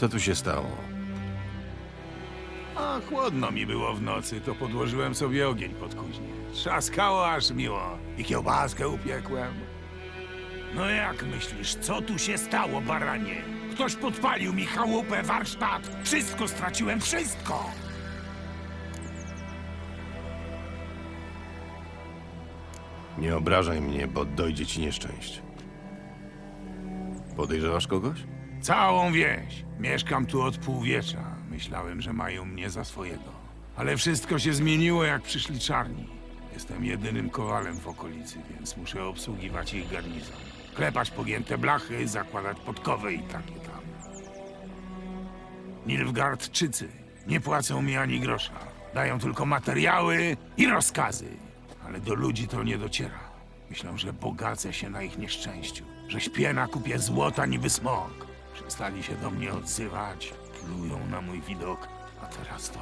Co tu się stało? A chłodno mi było w nocy, to podłożyłem sobie ogień pod kuźnię. Trzaskało aż miło i kiełbaskę upiekłem. No jak myślisz, co tu się stało, baranie? Ktoś podpalił mi chałupę, warsztat. Wszystko straciłem, wszystko! Nie obrażaj mnie, bo dojdzie ci nieszczęście. Podejrzewasz kogoś? Całą wieś. Mieszkam tu od półwiecza. Myślałem, że mają mnie za swojego. Ale wszystko się zmieniło, jak przyszli czarni. Jestem jedynym kowalem w okolicy, więc muszę obsługiwać ich garnizon. Klepać pogięte blachy, zakładać podkowy i takie tam. Nilfgaardczycy nie płacą mi ani grosza. Dają tylko materiały i rozkazy. Ale do ludzi to nie dociera. Myślą, że bogacę się na ich nieszczęściu. Że śpię na kupie złota niby smok. Przestali się do mnie odzywać. Plują na mój widok. A teraz to